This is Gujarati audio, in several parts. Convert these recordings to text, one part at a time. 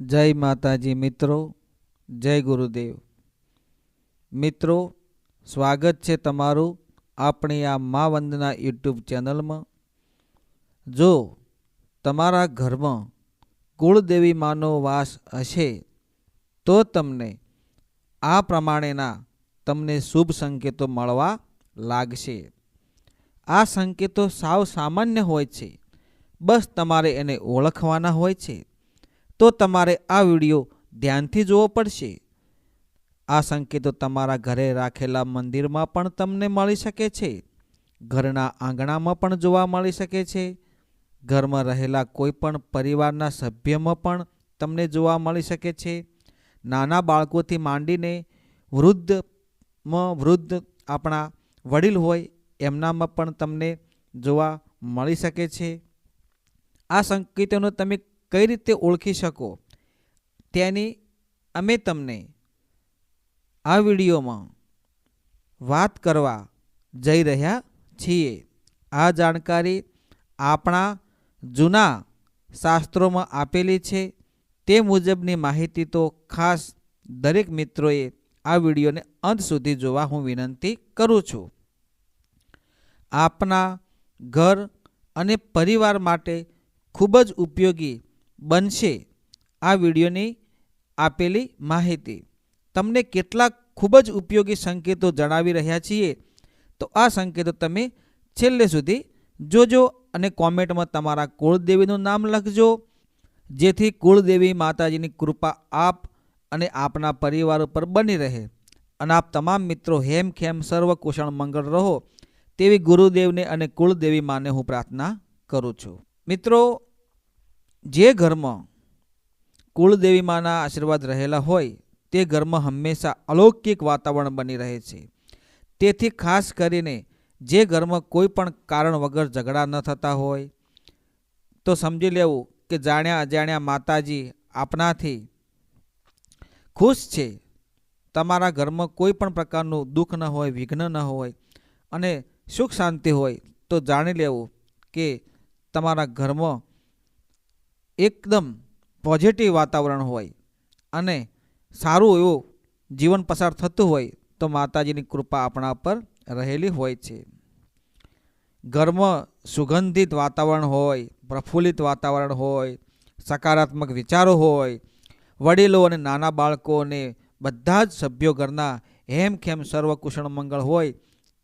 જય માતાજી મિત્રો, જય ગુરુદેવ. મિત્રો, સ્વાગત છે તમારું આપણી આ મા વંદના યુટ્યુબ ચેનલમાં. જો તમારા ઘરમાં કુળદેવી માનો વાસ હશે, તો તમને આ પ્રમાણેના તમને શુભ સંકેતો મળવા લાગશે. આ સંકેતો સાવ સામાન્ય હોય છે. બસ તમારે એને ઓળખવાના હોય છે. તો તમારે આ વીડિયો ધ્યાનથી જોવો પડશે. આ સંકેતો તમારા ઘરે રાખેલા મંદિરમાં પણ તમને મળી શકે છે. ઘરના આંગણામાં પણ જોવા મળી શકે છે. ઘરમાં રહેલા કોઈ પણ પરિવારના સભ્યમાં પણ તમને જોવા મળી શકે છે. નાના બાળકોથી માંડીને વૃદ્ધમાં વૃદ્ધ આપણા વડીલ હોય એમનામાં પણ તમને જોવા મળી શકે છે. આ સંકેતોનો તમે કઈ રીતે ઓળખી શકો? તેની અમે તમને આ વિડીયોમાં વાત કરવા જઈ રહ્યા છીએ. આ જાણકારી આપણા જૂના શાસ્ત્રોમાં આપેલી છે. તે મુજબની માહિતી તો ખાસ દરેક મિત્રોએ આ વિડીયોને અંત સુધી જોવા હું વિનંતી કરું છું. આપના ઘર અને પરિવાર માટે ખૂબ જ ઉપયોગી બનશે. આ વિડીયોની આપેલી માહિતી. તમને કેટલાક ખૂબ જ ઉપયોગી સંકેતો જણાવી રહ્યા છીએ. તો આ સંકેતો તમે છેલ્લે સુધી જોજો અને કોમેન્ટમાં તમારા કુળદેવીનું નામ લખજો. જેથી કુળદેવી માતાજીની કૃપા આપ અને આપના પરિવાર ઉપર બની રહે અને આપ તમામ મિત્રો હેમ ખેમ સર્વ કુશળ મંગળ રહો તેવી ગુરુદેવને અને કુળદેવી માને હું પ્રાર્થના કરું છું. મિત્રો જે ઘરમાં કુળદેવી માના આશીર્વાદ રહેલા હોય, તે ઘરમાં હંમેશા અલૌકિક વાતાવરણ બની રહે છે. તેથી ખાસ કરીને જે ઘરમાં કોઈ પણ કારણ વગર ઝઘડા ન થતા હોય, તો સમજી લેવું કે જાણ્યા અજાણ્યા માતાજી આપનાથી ખુશ છે. તમારા ઘરમાં કોઈ પણ પ્રકારનું દુઃખ ન હોય, વિઘ્ન ન હોય અને સુખ શાંતિ હોય, તો જાણી લેવું કે તમારા ઘરમાં એકદમ પોઝિટિવ વાતાવરણ હોય અને સારું એવું જીવન પસાર થતું હોય તો માતાજીની કૃપા આપણા પર રહેલી હોય છે. ઘરમાં સુગંધિત વાતાવરણ હોય, પ્રફુલ્લિત વાતાવરણ હોય, સકારાત્મક વિચારો હોય, વડીલો અને નાના બાળકોને બધા જ સભ્યો ઘરના હેમખેમ સર્વકુશળ મંગળ હોય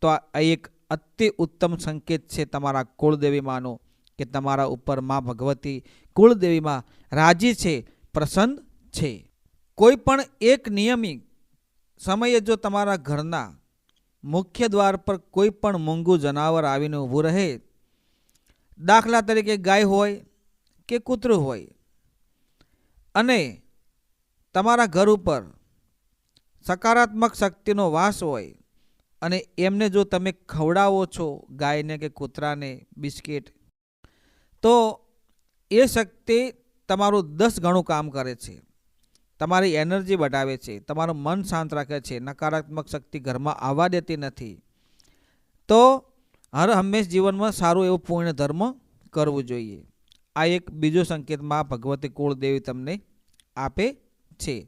તો આ એક અતિ ઉત્તમ સંકેત છે તમારા કુળદેવીમાંનો કે તમારા ઉપર મા ભગવતી કુળદેવીમાં રાજી છે, પ્રસન્ન છે. કોઈ પણ એક નિયમિત સમયે જો તમારા ઘરના મુખ્ય દ્વાર પર કોઈ પણ મૂંગું જનાવર આવીને ઊભું રહે, દાખલા તરીકે ગાય હોય કે કૂતરું હોય, અને તમારા ઘર ઉપર સકારાત્મક શક્તિનો વાસ હોય, અને એમને જો તમે ખવડાવો છો ગાયને કે કૂતરાને બિસ્કિટ તો એ શક્તિ તમારું દસ ગણું કામ કરે છે. તમારી એનર્જી બઢાવે છે. તમારું મન શાંત રાખે છે. નકારાત્મક શક્તિ ઘરમાં આવવા દેતી નથી. તો હર હંમેશ જીવનમાં સારું એવું પૂર્ણ ધર્મ કરવું જોઈએ. આ એક બીજો સંકેતમાં ભગવતી કુળદેવી તમને આપે છે.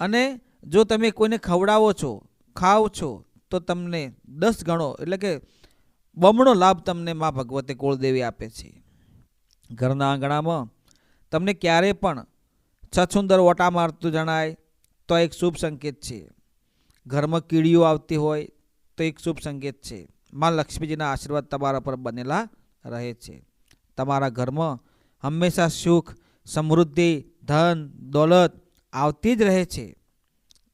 અને જો તમે કોઈને ખવડાવો છો ખાવ છો, તો તમને દસ ગણો એટલે કે બમણો લાભ તમને મા ભગવતી કુળદેવી આપે છે. ઘરના આંગણામાં, તમને ક્યારે પણ છછુંદર ઓટા મારતું જણાય તો એક શુભ સંકેત છે. ઘરમાં કીડીઓ આવતી હોય તો એક શુભ સંકેત છે. માં લક્ષ્મીજીના આશીર્વાદ તમારા પર બનેલા રહે છે. તમારા ઘરમાં હંમેશા સુખ, સમૃદ્ધિ, ધન, દોલત આવતી જ રહે છે.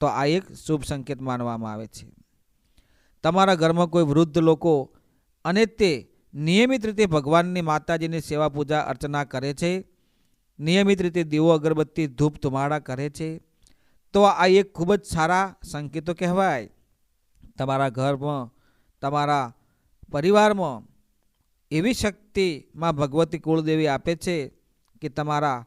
તો આ એક શુભ સંકેત માનવામાં આવે છે. તમારા ઘરમાં કોઈ વૃદ્ધ લોકો અને તે નિયમિત રીતે ભગવાનની માતાજીની સેવા પૂજા, અર્ચના કરે છે. નિયમિત રીતે દીવો, અગરબત્તી, ધૂપ ધુમાડા કરે છે. તો આ એક ખૂબ જ સારા સંકેતો કહેવાય. તમારા ઘરમાં, તમારા પરિવારમાં એવી શક્તિમાં ભગવતી કુળદેવી આપે છે કે તમારા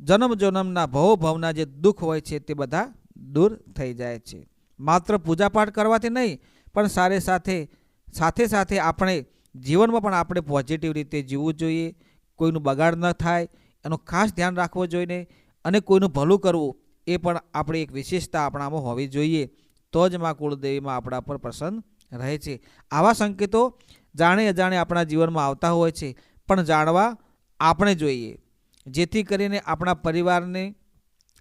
જન્મ જન્મના ભવ ભવના જે દુઃખ હોય છે તે બધા દૂર થઈ જાય છે. માત્ર પૂજાપાઠ કરવાથી નહીં, પણ સારે સાથે સાથે સાથે આપણે જીવનમાં પણ આપણે પોઝિટિવ રીતે જીવવું જોઈએ, કોઈનું બગાડ ન થાય, એનું ખાસ ધ્યાન રાખવું જોઈએ અને કોઈનું ભલું કરવું એ પણ આપણી એક વિશેષતા આપણામાં હોવી જોઈએ. તો જ માં કુળદેવીમાં આપણા પર પ્રસન્ન રહે છે. આવા સંકેતો જાણે અજાણે આપણા જીવનમાં આવતા હોય છે, પણ જાણવા આપણે જોઈએ. જેથી કરીને આપણા પરિવારને,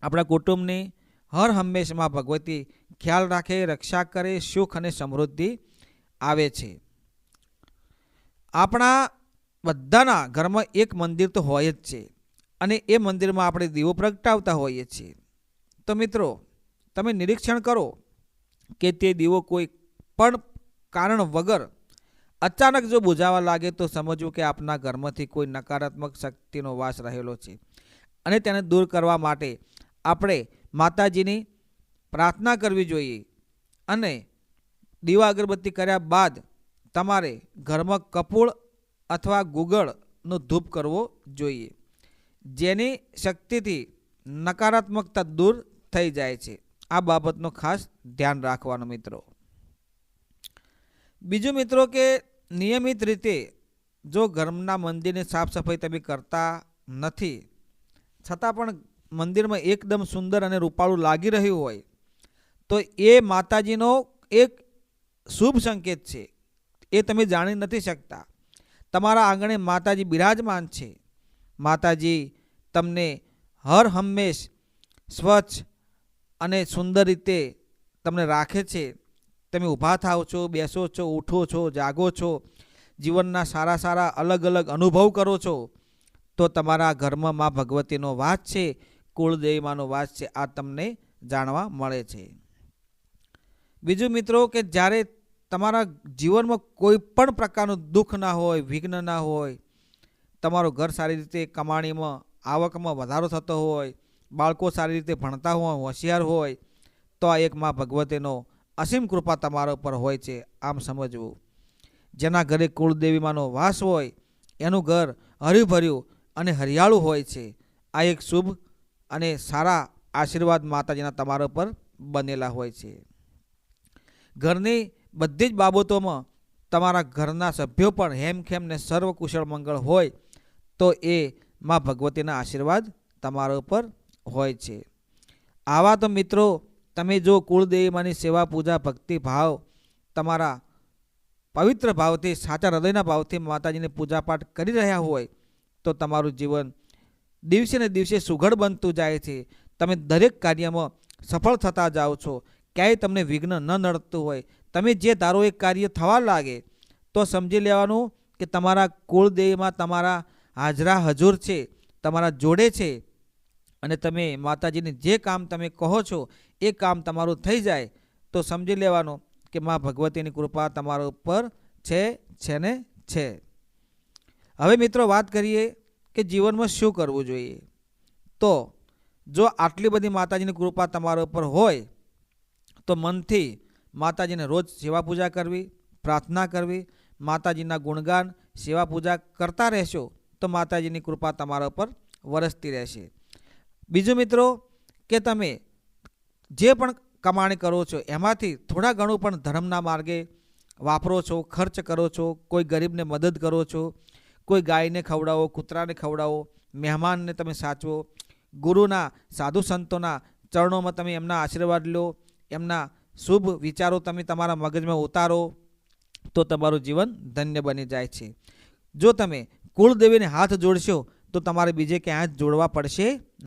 આપણા કુટુંબને હર હંમેશમાં ભગવતી ખ્યાલ રાખે, રક્ષા કરે, સુખ અને સમૃદ્ધિ આવે છે. આપણા બધાના ઘરમાં એક મંદિર તો હોય જ છે અને એ મંદિરમાં આપણે દીવો પ્રગટાવતા હોઈએ છીએ. તો મિત્રો, તમે નિરીક્ષણ કરો કે તે દીવો કોઈ પણ કારણ વગર અચાનક જો બુઝાવા લાગે તો સમજવું કે આપના ઘરમાંથી કોઈ નકારાત્મક શક્તિનો વાસ રહેલો છે અને તેને દૂર કરવા માટે આપણે માતાજીની પ્રાર્થના કરવી જોઈએ અને દીવા અગરબત્તી કર્યા બાદ તમારે ઘરમાં કપૂળ અથવા ગુગળનો ધૂપ કરવો જોઈએ. જેની શક્તિથી નકારાત્મકતા દૂર થઈ જાય છે. આ બાબતનો ખાસ ધ્યાન રાખવાનું મિત્રો. બીજું મિત્રો કે નિયમિત રીતે જો ઘરના મંદિરની સાફ સફાઈ તમે કરતા નથી, છતાં પણ મંદિરમાં એકદમ સુંદર અને રૂપાળું લાગી રહ્યું હોય, તો એ માતાજીનો એક શુભ સંકેત છે. એ તમે જાણી નથી શકતા. તમારા આંગણે માતાજી બિરાજમાન છે. માતાજી તમને હર હંમેશ સ્વચ્છ અને સુંદર રીતે તમને રાખે છે. તમે ઊભા થાવ છો, બેસો છો, ઉઠો છો, જાગો છો, જીવનના સારા સારા અલગ અલગ અનુભવ કરો છો, તો તમારા ઘરમાં મા ભગવતીનો વાસ છે, કુળદેવીમાંનો વાસ છે, આ તમને જાણવા મળે છે. બીજું મિત્રો કે જ્યારે તમારા જીવનમાં કોઈ પણ પ્રકારનું દુઃખ ના હોય, વિઘ્ન ના હોય, તમારું ઘર સારી રીતે કમાણીમાં, આવકમાં વધારો થતો હોય, બાળકો સારી રીતે ભણતા હોય, હોશિયાર હોય, તો આ એક માં ભગવતીનો અસીમ કૃપા તમારા ઉપર હોય છે, આમ સમજવું. જેના ઘરે કુળદેવીમાંનો વાસ હોય, એનું ઘર હર્યુભર્યું અને હરિયાળું હોય છે. આ એક શુભ અને સારા આશીર્વાદ માતાજીના તમારા ઉપર બનેલા હોય છે. ઘરની બધી જ બાબતોમાં તમારા ઘરના સભ્યો પણ હેમખેમ ને સર્વ કુશળ મંગળ હોય, તો એ માં ભગવતીના આશીર્વાદ તમારા ઉપર હોય છે. આવા તો મિત્રો, તમે જો કુળદેવીમાંની સેવા, પૂજા, ભક્તિ, ભાવ તમારા પવિત્ર ભાવથી, સાચા હૃદયના ભાવથી માતાજીની પૂજાપાઠ કરી રહ્યા હોય, તો તમારું જીવન દિવસે ને દિવસે સુઘડ બનતું જાય છે. તમે દરેક કાર્યમાં સફળ થતા જાઓ છો. ક્યાંય તમને વિઘ્ન ન નડતું હોય તમે જે ધારો એ કાર્ય થવા લાગે, તો સમજી લેવાનું કે તમારા કુળદેવમાં તમારા હાજરા હજુર છે, તમારા જોડે છે. અને તમે માતાજીને જે કામ તમે કહો છો, એ કામ તમારું થઈ જાય, તો સમજી લેવાનું કે મા ભગવતીની કૃપા તમારા ઉપર છે છે ને છે. હવે મિત્રો વાત કરીએ કે જીવનમાં શું કરવું જોઈએ. તો જો આટલી બધી માતાજીની કૃપા તમારા ઉપર હોય, તો મનથી માતાજીને રોજ સેવા પૂજા કરવી, પ્રાર્થના કરવી, માતાજીના ગુણગાન, સેવા પૂજા કરતા રહેશો તો માતાજીની કૃપા તમારા ઉપર વરસતી રહેશે. બીજું મિત્રો, કે તમે જે પણ કમાણી કરો છો, એમાંથી થોડા ઘણું પણ ધર્મના માર્ગે વાપરો છો, ખર્ચ કરો છો, કોઈ ગરીબને મદદ કરો છો, કોઈ ગાયને ખવડાવો, કૂતરાને ખવડાવો, મહેમાનને તમે સાચવો, ગુરુના, સાધુ સંતોના ચરણોમાં તમે એમના આશીર્વાદ લો, એમના શુભ વિચારો તમે તમારા મગજમાં ઉતારો તો તમારું જીવન ધન્ય બની જાય છે. જો તમે કુળદેવીને હાથ જોડશો તો તમારે બીજે ક્યાં હાથ જોડવા પડશે